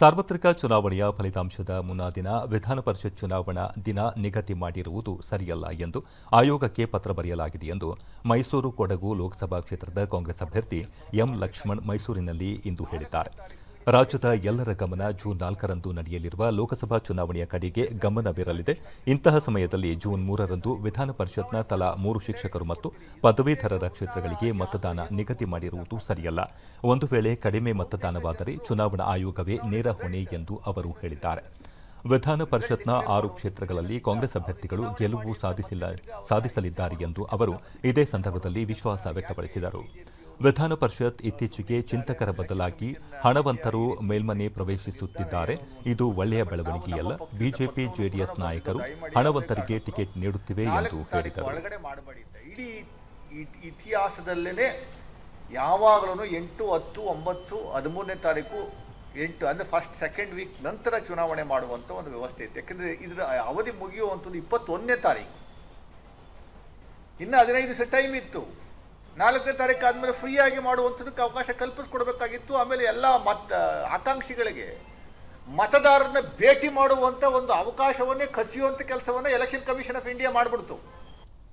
ಸಾರ್ವತ್ರಿಕ ಚುನಾವಣೆಯ ಫಲಿತಾಂಶದ ಮುನ್ನಾ ದಿನ ವಿಧಾನ ಪರಿಷತ್ ಚುನಾವಣಾ ದಿನ ನಿಗದಿ ಮಾಡಿರುವುದು ಸರಿಯಲ್ಲ ಎಂದು ಆಯೋಗಕ್ಕೆ ಪತ್ರ ಬರೆಯಲಾಗಿದೆ ಎಂದು ಮೈಸೂರು ಕೊಡಗು ಲೋಕಸಭಾ ಕ್ಷೇತ್ರದ ಕಾಂಗ್ರೆಸ್ ಅಭ್ಯರ್ಥಿ ಎಂ ಲಕ್ಷ್ಮಣ್ ಮೈಸೂರಿನಲ್ಲಿ ಇಂದು ಹೇಳಿದ್ದಾರೆ. ರಾಜ್ಯದ ಎಲ್ಲರ ಗಮನ ಜೂನ್ ನಾಲ್ಕರಂದು ನಡೆಯಲಿರುವ ಲೋಕಸಭಾ ಚುನಾವಣೆಯ ಕಡೆಗೆ ಗಮನವಿರಲಿದೆ. ಇಂತಹ ಸಮಯದಲ್ಲಿ ಜೂನ್ ಮೂರರಂದು ವಿಧಾನ ಪರಿಷತ್ನ ತಲಾ ಮೂರು ಶಿಕ್ಷಕರು ಮತ್ತು ಪದವೀಧರರ ಕ್ಷೇತ್ರಗಳಿಗೆ ಮತದಾನ ನಿಗದಿ ಮಾಡಿರುವುದು ಸರಿಯಲ್ಲ. ಒಂದು ವೇಳೆ ಕಡಿಮೆ ಮತದಾನವಾದರೆ ಚುನಾವಣಾ ಆಯೋಗವೇ ನೇರ ಹೊಣೆ ಎಂದು ಅವರು ಹೇಳಿದ್ದಾರೆ. ವಿಧಾನ ಪರಿಷತ್ನ ಆರು ಕ್ಷೇತ್ರಗಳಲ್ಲಿ ಕಾಂಗ್ರೆಸ್ ಅಭ್ಯರ್ಥಿಗಳು ಗೆಲುವು ಸಾಧಿಸಲಿದ್ದಾರೆ ಎಂದು ಅವರು ಇದೇ ಸಂದರ್ಭದಲ್ಲಿ ವಿಶ್ವಾಸ ವ್ಯಕ್ತಪಡಿಸಿದರು. ವಿಧಾನ ಪರಿಷತ್ ಇತ್ತೀಚೆಗೆ ಚಿಂತಕರ ಬದಲಾಗಿ ಹಣವಂತರು ಮೇಲ್ಮನೆ ಪ್ರವೇಶಿಸುತ್ತಿದ್ದಾರೆ. ಇದು ಒಳ್ಳೆಯ ಬೆಳವಣಿಗೆಯಲ್ಲ. ಬಿಜೆಪಿ ಜೆಡಿಎಸ್ ನಾಯಕರು ಹಣವಂತರಿಗೆ ಟಿಕೆಟ್ ನೀಡುತ್ತಿವೆ ಎಂದು ಹೇಳಿದರು. ಇಡೀ ಇ- ಇತಿಹಾಸದಲ್ಲೇನೆ ಯಾವಾಗಲೂ ಎಂಟು ಹತ್ತು ಒಂಬತ್ತು ಹದಿಮೂರನೇ ತಾರೀಕು ಎಂಟು ಅಂದರೆ ಫಸ್ಟ್ ಸೆಕೆಂಡ್ ವೀಕ್ ನಂತರ ಚುನಾವಣೆ ಮಾಡುವಂಥ ಒಂದು ವ್ಯವಸ್ಥೆ ಇತ್ತು. ಯಾಕೆಂದರೆ ಇದರ ಅವಧಿ ಮುಗಿಯುವಂಥದ್ದು ಇಪ್ಪತ್ತೊಂದನೇ ತಾರೀಕು. ಇನ್ನು ಹದಿನೈದು ದಿವಸ ಟೈಮ್ ಇತ್ತು. ನಾಲ್ಕನೇ ತಾರೀಕು ಆದಮೇಲೆ ಫ್ರೀಯಾಗಿ ಮಾಡುವಂಥದಕ್ಕೆ ಅವಕಾಶ ಕಲ್ಪಿಸ್ಕೊಡ್ಬೇಕಾಗಿತ್ತು. ಆಮೇಲೆ ಎಲ್ಲ ಮತ, ಆಕಾಂಕ್ಷಿಗಳಿಗೆ ಮತದಾರರನ್ನ ಭೇಟಿ ಮಾಡುವಂಥ ಒಂದು ಅವಕಾಶವನ್ನೇ ಕಸಿಯುವಂಥ ಕೆಲಸವನ್ನು ಎಲೆಕ್ಷನ್ ಕಮಿಷನ್ ಆಫ್ ಇಂಡಿಯಾ ಮಾಡಿಬಿಡ್ತು.